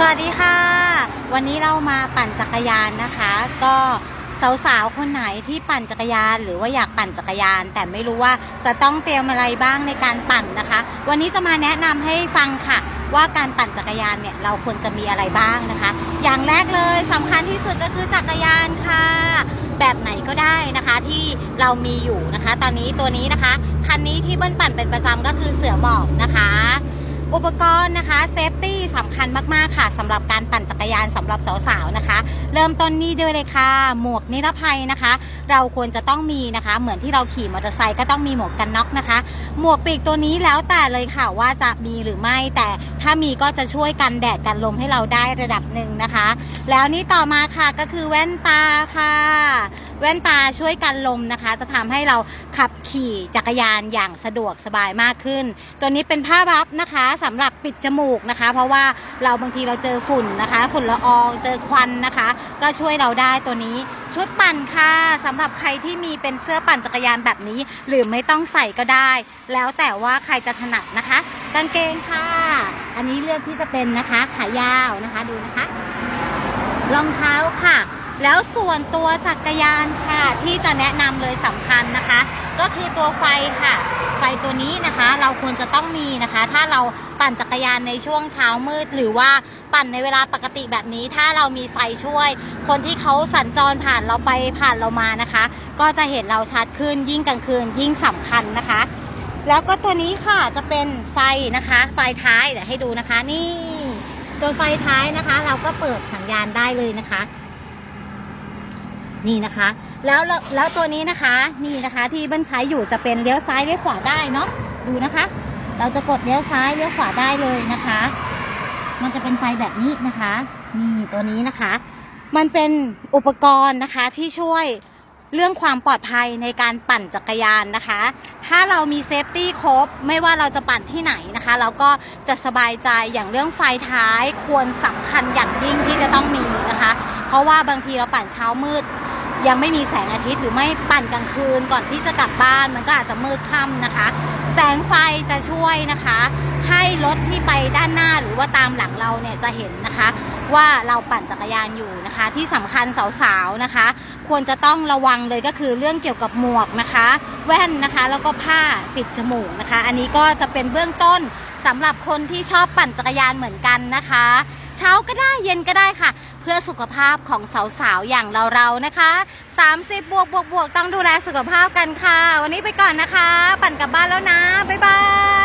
สวัสดีค่ะ วันนี้เรามาปั่นจักรยานนะคะ ก็สาวๆคนไหนที่ปั่นจักรยานหรือว่าอยากปั่นจักรยาน แต่ไม่รู้ว่าจะต้องเตรียมอะไรบ้างในการปั่นนะคะ วันนี้จะมาแนะนำให้ฟังค่ะ ว่าการปั่นจักรยานเนี่ยเราควรจะมีอะไรบ้างนะคะ อย่างแรกเลยสำคัญที่สุดก็คือจักรยานค่ะ แบบไหนก็ได้นะคะที่เรามีอยู่นะคะ ตอนนี้ตัวนี้นะคะคันนี้ที่เบิ้ลปั่นเป็นประจำก็คือเสือหมอบนะคะ อุปกรณ์นะคะเซฟตี้สำคัญมาก ๆ ค่ะสำหรับการปั่นจักรยานสำหรับสาว ๆ นะคะ เริ่มต้นนี่ด้วยเลยค่ะ หมวกนิรภัยนะคะ เราควรจะต้องมีนะคะ เหมือนที่เราขี่มอเตอร์ไซค์ก็ต้องมีหมวกกันน็อกนะคะ หมวกปีกตัวนี้แล้วแต่เลยค่ะว่าจะมีหรือไม่แต่ถ้ามีก็จะช่วยกันแดดกันลมให้เราได้ระดับหนึ่งนะคะ แล้วนี่ต่อมาค่ะก็คือแว่นตาค่ะ แว่นตาช่วยกันลมนะคะ จะทำให้เราขับขี่จักรยานอย่างสะดวกสบายมากขึ้น ตัวนี้เป็นผ้าพับนะคะสำหรับปิดจมูกนะคะ เพราะว่าเราบางทีเราเจอฝุ่นนะคะ ฝุ่นละอองเจอควันนะคะ ก็ช่วยเราได้ตัวนี้ชุดปั่นค่ะสำหรับใครที่มีเป็นเสื้อปั่นจักรยานแบบนี้ หรือไม่ต้องใส่ก็ได้ แล้วแต่ว่าใครจะถนัดนะคะ กางเกงค่ะ อันนี้เลือกที่จะเป็นนะคะขายาวนะคะดูนะคะ รองเท้าค่ะ แล้วส่วนตัวจักรยานค่ะที่จะแนะนำเลยสำคัญนะคะ ก็คือตัวไฟค่ะ ไฟตัวนี้นะคะเราควรจะต้องมีนะคะ ถ้าเราปั่นจักรยานในช่วงเช้ามืด หรือว่าปั่นในเวลาปกติแบบนี้ ถ้าเรามีไฟช่วย คนที่เขาสัญจรผ่านเราไปผ่านเรามานะคะ ก็จะเห็นเราชัดขึ้นยิ่งกลางคืนยิ่งสำคัญนะคะ แล้วก็ตัวนี้ค่ะจะเป็นไฟนะคะ ไฟท้ายเดี๋ยวให้ดูนะคะ นี่ตัวไฟท้ายนะคะ เราก็เปิดสัญญาณได้เลยนะคะ นี่นะคะ แล้วแล้วลวตัวนี้นะคะนี่นะคะที่เบิ้ลใช้อยู่จะเป็นเลี้ยวซ้ายเลี้ยวขวาได้เนาะดูนะคะ เราจะกดเลี้ยวซ้ายเลี้ยวขวาได้เลยนะคะ มันจะเป็นไฟแบบนี้นะคะนี่ตัวนี้นะคะ มันเป็นอุปกรณ์นะคะที่ช่วยเรื่องความปลอดภัยในการปั่นจักรยานนะคะ ถ้าเรามีเซฟตี้ครบ ไม่ว่าเราจะปั่นที่ไหนนะคะ เราก็จะสบายใจอย่างเรื่องไฟท้ายควรสำคัญอย่างยิ่งที่จะต้องมีนะคะ เพราะว่าบางทีเราปั่นเช้ามืด ยังไม่มีแสงอาทิตย์หรือไม่ปั่นกลางคืนก่อนที่จะกลับบ้านมันก็อาจจะมืดค่ำนะคะ แสงไฟจะช่วยนะคะ ให้รถที่ไปด้านหน้าหรือว่าตามหลังเราเนี่ยจะเห็นนะคะ ว่าเราปั่นจักรยานอยู่นะคะ ที่สำคัญสาวๆนะคะ ควรจะต้องระวังเลยก็คือเรื่องเกี่ยวกับหมวกนะคะ แว่นนะคะแล้วก็ผ้าปิดจมูกนะคะ อันนี้ก็จะเป็นเบื้องต้นสำหรับคนที่ชอบปั่นจักรยานเหมือนกันนะคะ เช้าก็ได้เย็นก็ได้ค่ะ พื่อสุขภาพของสาวๆ อย่างเราๆ นะคะ 30 บวกบวกบวกต้องดูแลสุขภาพกันค่ะ วันนี้ไปก่อนนะคะ ปั่นกลับบ้านแล้วนะ บ๊ายบาย